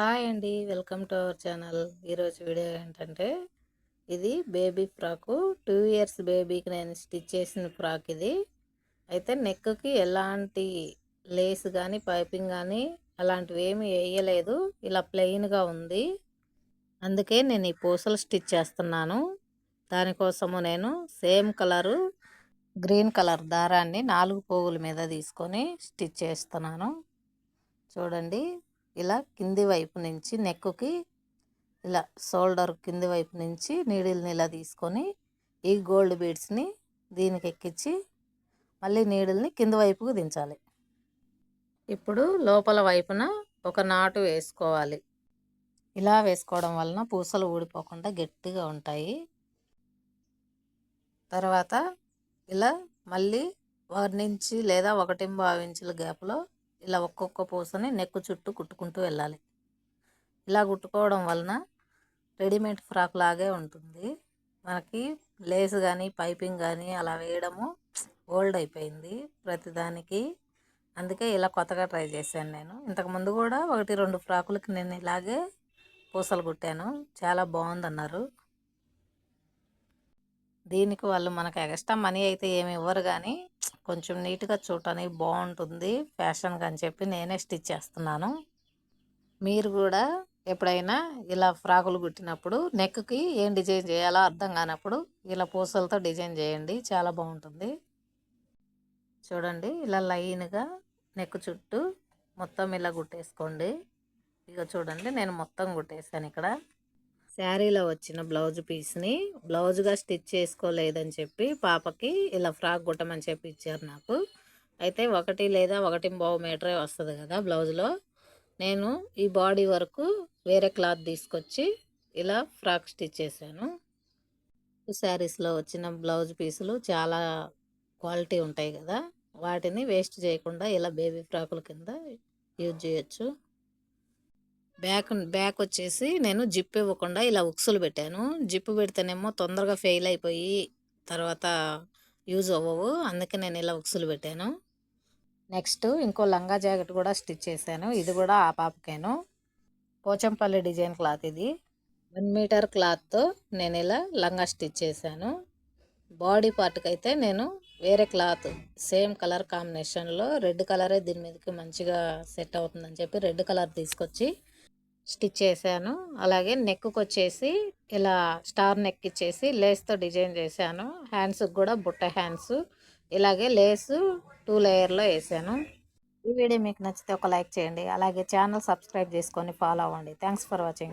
Hi అండి. Welcome to our channel. ఈరోజు video ఏంటంటే ఇది బేబీ ఫ్రాకు. టూ ఇయర్స్ బేబీకి నేను స్టిచ్ చేసిన ఫ్రాక్ ఇది. అయితే నెక్కి ఎలాంటి లేస్ కానీ పైపింగ్ కానీ అలాంటివి ఏమి వేయలేదు ఇలా ప్లెయిన్గా ఉంది. అందుకే నేను ఈ పూసలు స్టిచ్ చేస్తున్నాను. దానికోసము నేను సేమ్ కలరు గ్రీన్ కలర్ దారాన్ని నాలుగు పోగుల మీద తీసుకొని స్టిచ్ చేస్తున్నాను. చూడండి. ఇలా కింది వైపు నుంచి నెక్కుకి ఇలా షోల్డర్ కింది వైపు నుంచి నీడిల్ని ఇలా తీసుకొని ఈ గోల్డ్ బీడ్స్ని దీనికి ఎక్కించి మళ్ళీ నీడిల్ని కింది వైపుకు దించాలి. ఇప్పుడు లోపల వైపున ఒక నాటు వేసుకోవాలి. ఇలా వేసుకోవడం వలన పూసలు ఊడిపోకుండా గట్టిగా ఉంటాయి. తర్వాత ఇలా మళ్ళీ వారి నుంచి లేదా ఒకటి ఇంచుల గ్యాప్లో ఇలా ఒక్కొక్క పూసని నెక్కు చుట్టూ కుట్టుకుంటూ వెళ్ళాలి. ఇలా కుట్టుకోవడం వలన రెడీమేడ్ ఫ్రాక్ లాగే ఉంటుంది. మనకి లేస్ కానీ పైపింగ్ కానీ అలా వేయడము ఓల్డ్ అయిపోయింది ప్రతిదానికి. అందుకే ఇలా కొత్తగా ట్రై చేశాను నేను. ఇంతకుముందు కూడా ఒకటి రెండు ఫ్రాకులకి నేను ఇలాగే పూసలు కుట్టాను. చాలా బాగుందన్నారు. దీనికి వాళ్ళు మనకు ఎక్స్ట్రా మనీ అయితే ఏమి ఇవ్వరు కానీ కొంచెం నీట్గా చూడటానికి బాగుంటుంది ఫ్యాషన్గా అని చెప్పి నేనే స్టిచ్ చేస్తున్నాను. మీరు కూడా ఎప్పుడైనా ఇలా ఫ్రాకులు కుట్టినప్పుడు నెక్కి ఏం డిజైన్ చేయాలో అర్థం కానప్పుడు ఇలా పూసలతో డిజైన్ చేయండి. చాలా బాగుంటుంది చూడండి ఇలా లైన్గా నెక్ చుట్టూ మొత్తం ఇలా కుట్టేసుకోండి. ఇక చూడండి నేను మొత్తం కుట్టేసాను ఇక్కడ. శారీలో వచ్చిన బ్లౌజ్ పీస్ని బ్లౌజ్గా స్టిచ్ చేసుకోలేదని చెప్పి పాపకి ఇలా ఫ్రాక్ కుట్టమని చెప్పి ఇచ్చారు నాకు. అయితే ఒకటి లేదా ఒకటి బావు మీటరే వస్తుంది కదా బ్లౌజ్లో. నేను ఈ బాడీ వరకు వేరే క్లాత్ తీసుకొచ్చి ఇలా ఫ్రాక్ స్టిచ్ చేశాను. శారీస్లో వచ్చిన బ్లౌజ్ పీసులు చాలా క్వాలిటీ ఉంటాయి కదా. వాటిని వేస్ట్ చేయకుండా ఇలా బేబీ ఫ్రాకుల కింద యూజ్ చేయొచ్చు. బ్యాక్ బ్యాక్ వచ్చేసి నేను జిప్ ఇవ్వకుండా ఇలా ఉక్సులు పెట్టాను. జిప్ పెడితేనేమో తొందరగా ఫెయిల్ అయిపోయి తర్వాత యూజ్ అవ్వవు. అందుకే నేను ఇలా ఉక్సులు పెట్టాను. నెక్స్ట్ ఇంకో లంగా జాకెట్ కూడా స్టిచ్ చేశాను. ఇది కూడా ఆ పాపకేను. పోచంపల్లి డిజైన్ క్లాత్ ఇది. వన్ మీటర్ క్లాత్తో నేను ఇలా లంగా స్టిచ్ చేశాను. బాడీ పార్ట్కి అయితే నేను వేరే క్లాత్ సేమ్ కలర్ కాంబినేషన్లో రెడ్ కలరే దీని మీదకి మంచిగా సెట్ అవుతుందని చెప్పి రెడ్ కలర్ తీసుకొచ్చి స్టిచ్ చేశాను. అలాగే నెక్కు వచ్చేసి ఇలా స్టార్ నెక్ ఇచ్చేసి లేస్తో డిజైన్ చేశాను. హ్యాండ్స్కి కూడా బుట్ట హ్యాండ్స్. ఇలాగే లేసు టూ లేయర్లో వేసాను ఈ వీడియో మీకు నచ్చితే ఒక లైక్ చేయండి. అలాగే ఛానల్ సబ్స్క్రైబ్ చేసుకొని ఫాలో అవ్వండి. Thanks for watching.